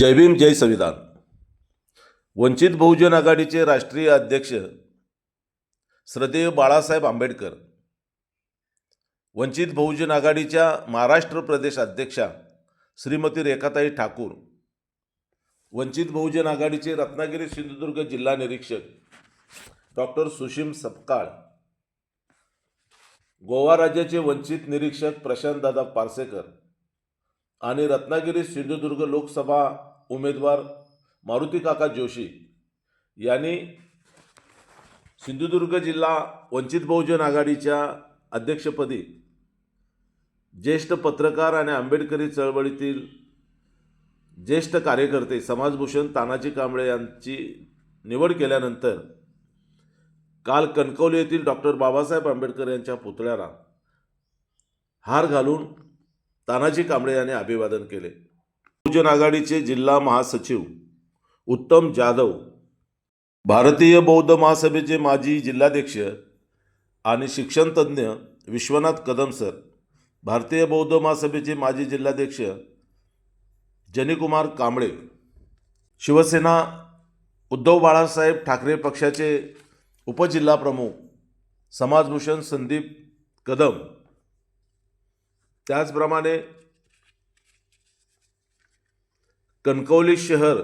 जय भीम जय संविधान. वंचित बहुजन आघाडीचे राष्ट्रीय अध्यक्ष श्रद्धेय बाळासाहेब आंबेडकर वंचित बहुजन आघाडीच्या महाराष्ट्र प्रदेश अध्यक्षा श्रीमती रेखाताई ठाकूर वंचित बहुजन आघाडीचे रत्नागिरी सिंधुदुर्ग जिल्हा निरीक्षक डॉक्टर सुशीम सपकाळ गोवा राज्याचे वंचित निरीक्षक प्रशांतदादा पारसेकर आणि रत्नागिरी सिंधुदुर्ग लोकसभा उमेदवार मारुती काका जोशी यांनी सिंधुदुर्ग जिल्हा वंचित बहुजन आघाडीच्या अध्यक्षपदी ज्येष्ठ पत्रकार आणि आंबेडकरी चळवळीतील ज्येष्ठ कार्यकर्ते समाजभूषण तानाजी कांबळे यांची निवड केल्यानंतर काल कणकवली येथील डॉक्टर बाबासाहेब आंबेडकर यांच्या पुतळ्याला हार घालून तानाजी कांबळे यांनी अभिवादन केले. बहुजन आघाडीचे जिल्हा महासचिव उत्तम जाधव भारतीय बौद्ध महासभेचे माजी जिल्हाध्यक्ष आणि शिक्षणतज्ज्ञ विश्वनाथ कदम सर भारतीय बौद्ध महासभेचे माजी जिल्हाध्यक्ष जनीकुमार कांबळे शिवसेना उद्धव बाळासाहेब ठाकरे पक्षाचे उपजिल्हाप्रमुख समाजभूषण संदीप कदम. त्याचप्रमाणे कणकवली शहर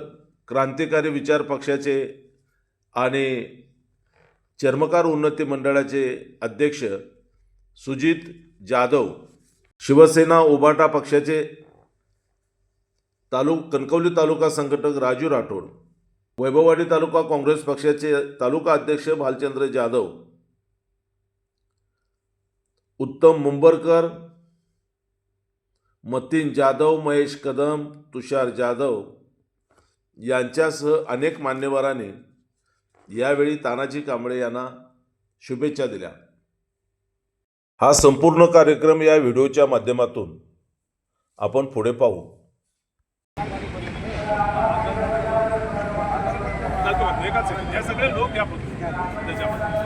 क्रांतिकारी विचार पक्षाचे आणि चर्मकार उन्नती मंडळाचे अध्यक्ष सुजित जाधव शिवसेना उबाटा पक्षाचे तालुक कणकवली तालुका संघटक राजू राठोड वैभववाडी तालुका काँग्रेस पक्षाचे तालुका अध्यक्ष भालचंद्र जाधव उत्तम मुंबरकर मतीन जाधव महेश कदम तुषार जाधव यांच्यासह अनेक मान्यवरांनी यावेळी तानाजी कांबळे यांना शुभेच्छा दिल्या. हा संपूर्ण कार्यक्रम या व्हिडिओच्या माध्यमातून आपण पुढे पाहू. सगळे लोक या त्याच्यामध्ये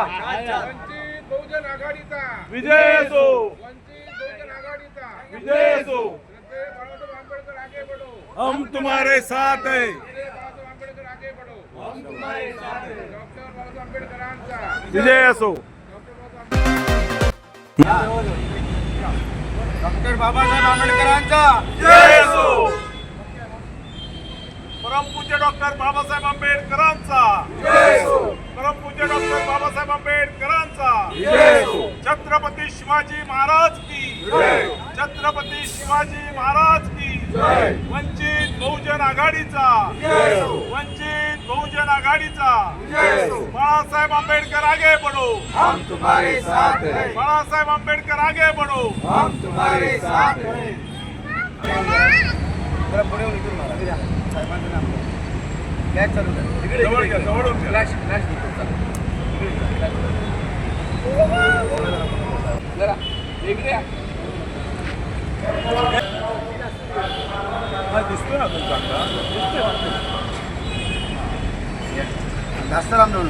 बहुजन आघाडीचा विजय असो. वंचित बहुजन आघाडीचा विजय असो. श्रद्धेय बाळासाहेब आंबेडकर आगे बढ़ो हम तुम्हारे साथ है. श्रद्धेय बाळासाहेब आंबेडकर आगे बढ़ो हम तुम्हारे साथ हैं डॉक्टर आंबेडकरांचा विजय असो. डॉक्टर बाबासाहेब आंबेडकरांचा. विजय असो. परमपूज्य डॉक्टर बाबासाहेब आंबेडकरांचा. परमपूज्य डॉक्टर बाबासाहेब आंबेडकरांचा. छत्रपती शिवाजी महाराज की. छत्रपती शिवाजी महाराज की. वंचित बहुजन आघाडीचा. वंचित बहुजन आघाडीचा. बाळासाहेब आंबेडकर आगे बढ़ो. हम तुम्हारे साथ हैं. बाळासाहेब आंबेडकर आगे बढ़ो. हम तुम्हारे साथ हैं. जवळ घ्या जवळून घ्या हा, दिसतोय ना तुमचा आता? दिसतोय ना. जास्त लांब जाऊ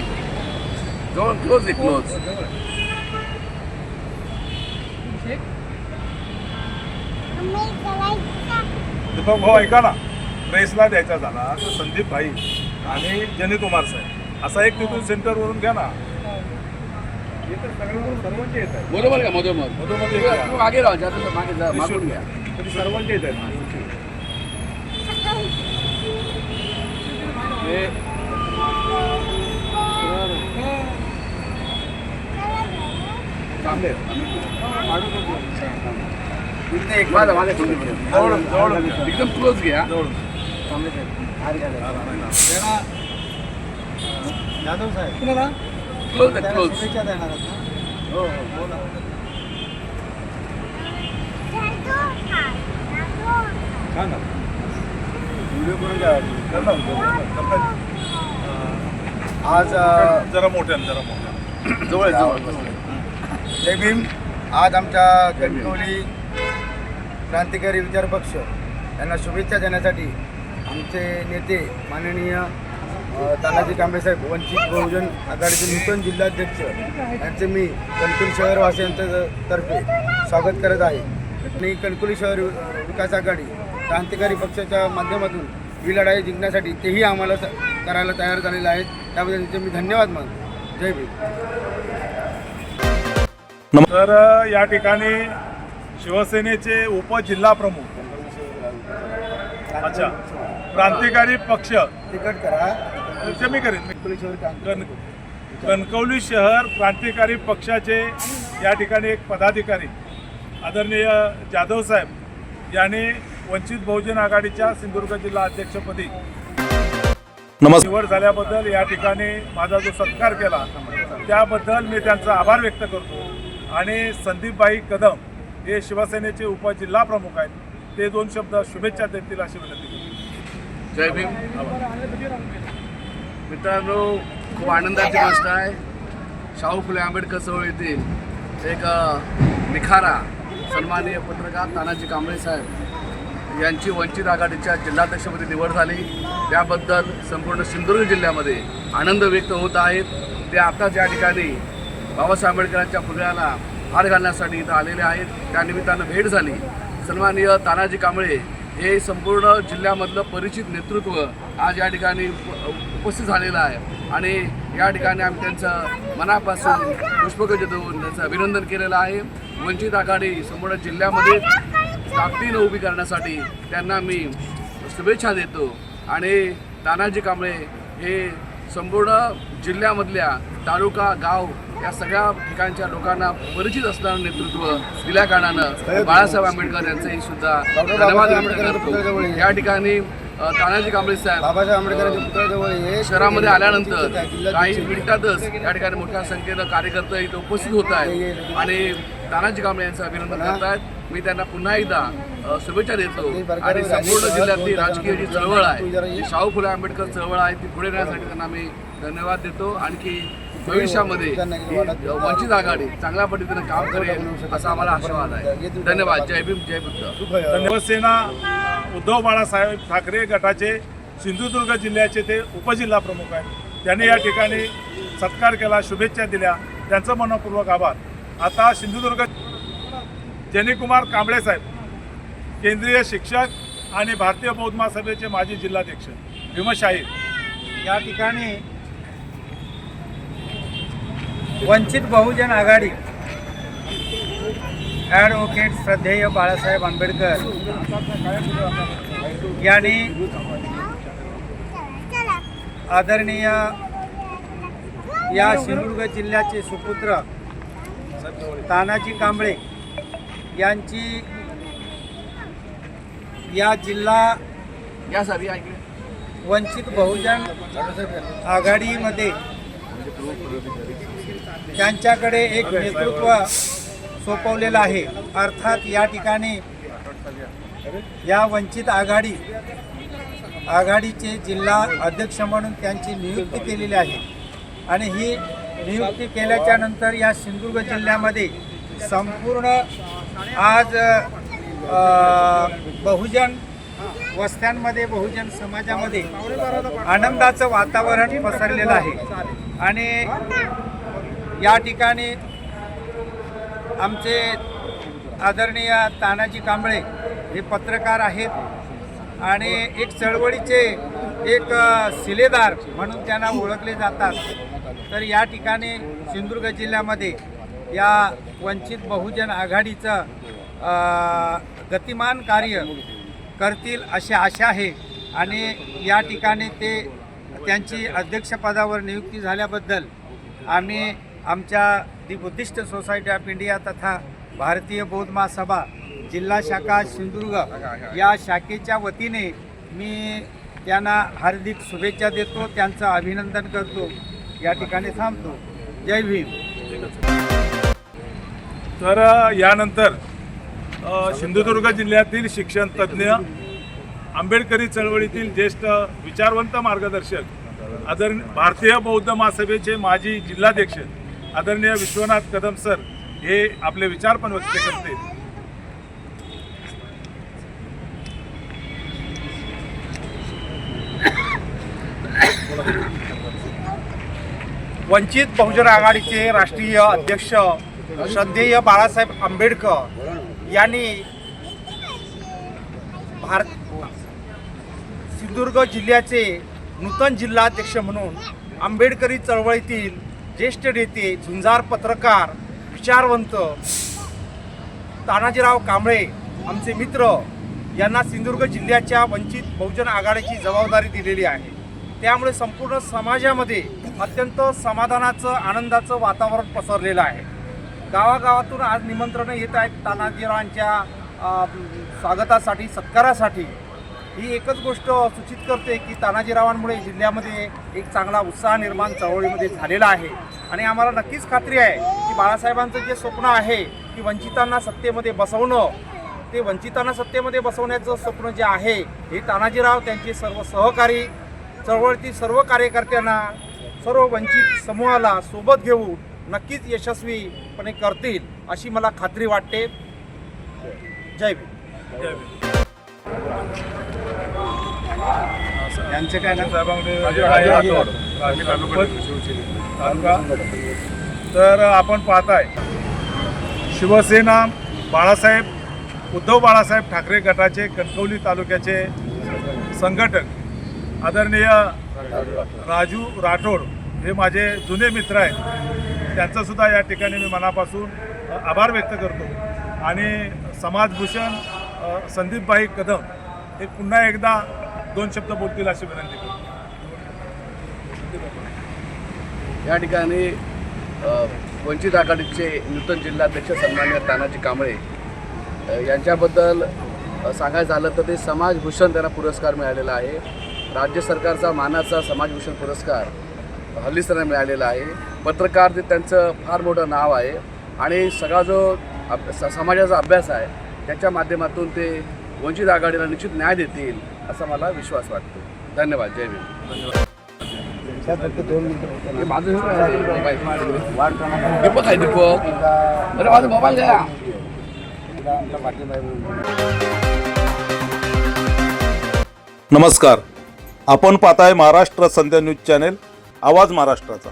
जवळ क्लोज आहे क्लोज दीपक भाऊ ऐका ना प्रेसला द्यायचा झाला तर संदीप भाई आणि जनीकुमार साहेब. असा एक तिथून सेंटरवरून घ्या ना. सर्वांचे येत आहेत. बरोबर का मधोमध? मधोमध. तू मागे राहा मागे जा मागून घ्या. तरी सर्वांचे येत आहेत. हे चांगले. एकदम क्लोज घ्या. जाधव साहेब क्लोज आहे क्लोज शुभेच्छा देणार हो हो बोला व्हिडिओ करून घ्या. आज जरा मोठ्यानं जरा मोठ्यानं जवळ जवळ. जय भीम आज आमच्या कणकवली क्रांतिकारी विचार पक्ष यांना शुभेच्छा देण्यासाठी आमचे नेते माननीय तानाजी कांबेसाहेब वंचित बहुजन आघाडीचे नूतन जिल्हाध्यक्ष यांचे मी कणकुली शहरवासियांच्या तर्फे स्वागत करत आहे. आणि कणकुली शहर विकास आघाडी क्रांतिकारी पक्षाच्या माध्यमातून ही लढाई जिंकण्यासाठी तेही आम्हाला स- करायला तयार झालेले आहेत त्याबद्दल त्यांचे मी धन्यवाद मानतो. जय भीम. तर या ठिकाणी शिवसेनेचे उपजिल्हा प्रमुख अच्छा. क्रांतिकारी पक्ष. तिकट करा. मी करेन कणकवली शहर क्रांतिकारी पक्षाचे या ठिकाणी एक पदाधिकारी आदरणीय जाधव साहेब यांनी वंचित बहुजन आघाडीच्या सिंधुदुर्ग जिल्हा अध्यक्षपदी नमस्कार निवड झाल्याबद्दल या ठिकाणी माझा जो सत्कार केला त्याबद्दल मी त्यांचा आभार व्यक्त करतो. आणि संदीपबाई कदम हे शिवसेनेचे उपजिल्हा प्रमुख आहेत. ते दोन शब्द शुभेच्छा देतील अशी विनंती जय भीम. मित्रांनो खूप आनंदाची गोष्ट आहे. शाहू फुले आंबेडकर चळवळ येथील एक निखारा सन्माननीय पत्रकार तानाजी कांबळे साहेब यांची वंचित आघाडीच्या जिल्हाध्यक्षपदी निवड झाली. त्याबद्दल संपूर्ण सिंधुदुर्ग जिल्ह्यामध्ये आनंद व्यक्त होत आहेत. ते आताच या ठिकाणी बाबासाहेब आंबेडकरांच्या पुतळ्याला हार घालण्यासाठी इथं आलेले आहेत. त्यानिमित्तानं भेट झाली. सन्माननीय तानाजी कांबळे हे संपूर्ण जिल्ह्यामधलं परिचित नेतृत्व आज या ठिकाणी उपस्थित झालेलं आहे. आणि या ठिकाणी आम्ही त्यांचं मनापासून पुष्पगज देऊन त्यांचं अभिनंदन केलेलं आहे. वंचित आघाडी संपूर्ण जिल्ह्यामध्ये ताकदीनं उभी करण्यासाठी त्यांना मी शुभेच्छा देतो. आणि तानाजी कांबळे हे संपूर्ण जिल्ह्यामधल्या तालुका गाव या सगळ्या ठिकाणच्या लोकांना परिचित असणारं नेतृत्व दिल्या कारणानं बाळासाहेब आंबेडकर यांचंही सुद्धा धन्यवाद व्यक्त करतो. ये. ठिकाणी तानाजी कांबळे साहेब शहरामध्ये आल्यानंतर काही मिनिटातच या ठिकाणी मोठ्या संख्येनं कार्यकर्ते इथं उपस्थित होत आहेत. आणि तानाजी कांबळे यांचं अभिनंदन करत आहेत मी त्यांना पुन्हा एकदा शुभेच्छा देतो. आणि संपूर्ण जिल्ह्यातली राजकीय जी चळवळ आहे शाहू फुले आंबेडकर चळवळ आहे ती पुढे नेण्यासाठी त्यांना मी धन्यवाद देतो. आणखी भविष्यामध्ये वंचित आघाडी चांगल्या पद्धतीनं काम करेल असा आम्हाला आशावाद आहे. धन्यवाद. जय भीम जय बुद्ध. शिवसेना उद्धव बाळासाहेब ठाकरे गटाचे सिंधुदुर्ग जिल्ह्याचे ते उपजिल्हा प्रमुख आहेत. त्यांनी या ठिकाणी सत्कार केला शुभेच्छा दिल्या. त्यांचं मनपूर्वक आभार. आता सिंधुदुर्ग जनीकुमार कांबळे साहेब केंद्रीय शिक्षक आणि भारतीय बौद्ध महासभेचे माजी जिल्हाध्यक्ष भीमशाही. या ठिकाणी वंचित बहुजन आघाडी. ॲडव्होकेट श्रद्धेय बाळासाहेब आंबेडकर यांनी आदरणीय या सिंधुदुर्ग जिल्ह्याचे सुपुत्र तानाजी कांबळे यांची या जिल्हा वंचित बहुजन आघाडीमध्ये त्यांच्याकडे एक नेतृत्व सोपवलेलं आहे. अर्थात या ठिकाणी या वंचित आघाडी आघाडीचे जिल्हा अध्यक्ष म्हणून त्यांची नियुक्ती केलेली आहे. आणि ही नियुक्ती केल्याच्यानंतर या सिंधुदुर्ग जिल्ह्यामध्ये संपूर्ण आज बहुजन वस्त्यांमध्ये बहुजन समाजामध्ये आनंदाचं वातावरण पसरलेलं आहे. आणि या ठिकाणी आमचे आदरणीय तानाजी कांबळे हे पत्रकार आहेत. आणि एक चळवळीचे एक शिलेदार म्हणून त्यांना ओळखले जातात. तर या ठिकाणी सिंधुदुर्ग जिल्ह्यामध्ये या वंचित बहुजन आघाडीचं गतिमान कार्य करतील अशी आशा आहे. आणि या ठिकाणी ते त्यांची अध्यक्षपदावर नियुक्ती झाल्याबद्दल आम्ही आमच्या दि बुद्धिस्ट सोसायटी ऑफ इंडिया तथा भारतीय बौद्ध महासभा जिल्हा शाखा सिंधुदुर्ग या शाखेच्या वतीने मी त्यांना हार्दिक शुभेच्छा देतो त्यांचं अभिनंदन करतो. या ठिकाणी थांबतो. जय भीम. तर यानंतर सिंधुदुर्ग जिल्ह्यातील शिक्षण तज्ज्ञ आंबेडकरी चळवळीतील ज्येष्ठ विचारवंत मार्गदर्शक आदरणीय भारतीय बौद्ध महासभेचे माजी जिल्हाध्यक्ष आदरणीय विश्वनाथ कदम सर हे आपले विचार पण व्यक्त करते वंचित बहुजन आघाडीचे राष्ट्रीय अध्यक्ष श्रद्धेय बाळासाहेब आंबेडकर यांनी भारत सिंधुदुर्ग जिल्ह्याचे नूतन जिल्हाध्यक्ष म्हणून आंबेडकरी चळवळीतील ज्येष्ठ नेते झुंजार पत्रकार विचारवंत तानाजीराव कांबळे आमचे मित्र यांना सिंधुदुर्ग जिल्ह्याच्या वंचित बहुजन आघाडीची जबाबदारी दिलेली आहे. त्यामुळे संपूर्ण समाजामध्ये अत्यंत समाधानाचं आनंदाचं वातावरण पसरलेलं आहे. गावागावातून आज निमंत्रणं येत आहेत तानाजीरावांच्या स्वागतासाठी सत्कारासाठी. ही एकच गोष्ट सूचित करते की तानाजीरावांमुळे जिल्ह्यामध्ये एक चांगला उत्साह निर्माण चळवळीमध्ये झालेला आहे. आणि आम्हाला नक्कीच खात्री आहे की बाळासाहेबांचं जे स्वप्न आहे की वंचितांना सत्तेमध्ये बसवणं ते वंचितांना सत्तेमध्ये बसवण्याचं स्वप्न जे आहे हे तानाजीराव त्यांचे सर्व सहकारी चळवळीतील सर्व कार्यकर्त्यांना सर्व वंचित समूहाला सोबत घेऊन नक्कीच यशस्वीपणे करतील अशी मला खात्री वाटते. जय भीम. यांचे काय तालुका तर आपण पाहताय शिवसेना बाळासाहेब उद्धव बाळासाहेब ठाकरे गटाचे कणकवली तालुक्याचे संघटक आदरणीय राजू राठोड हे माझे जुने मित्र आहेत. त्यांचंसुद्धा या ठिकाणी मी मनापासून आभार व्यक्त करतो. आणि समाजभूषण अ, संदीपभाई कदम हे पुन्हा एकदा दोन शब्द बोलतील अशी विनंती करतो. या ठिकाणी वंचित आघाडीचे नूतन जिल्हाध्यक्ष सन्मान्य तानाजी कांबळे यांच्याबद्दल सांगायचं झालं तर ते समाजभूषण त्यांना पुरस्कार मिळालेला आहे. राज्य सरकारचा मानाचा समाजभूषण पुरस्कार हल्लीच त्यांना मिळालेला आहे. पत्रकार ते त्यांचं फार मोठं नाव आहे. आणि सगळा जो अभ स- समाजाचा अभ्यास आहे त्याच्या माध्यमातून ते वंचित आघाडीला निश्चित न्याय देतील असा मला विश्वास वाटतो. धन्यवाद. जय भीम. धन्यवाद माझं दीपक आहे दीपक. अरे माझा मोबाईल द्या नमस्कार. आपण पाहताय महाराष्ट्र संध्या न्यूज चॅनेल आवाज महाराष्ट्राचा.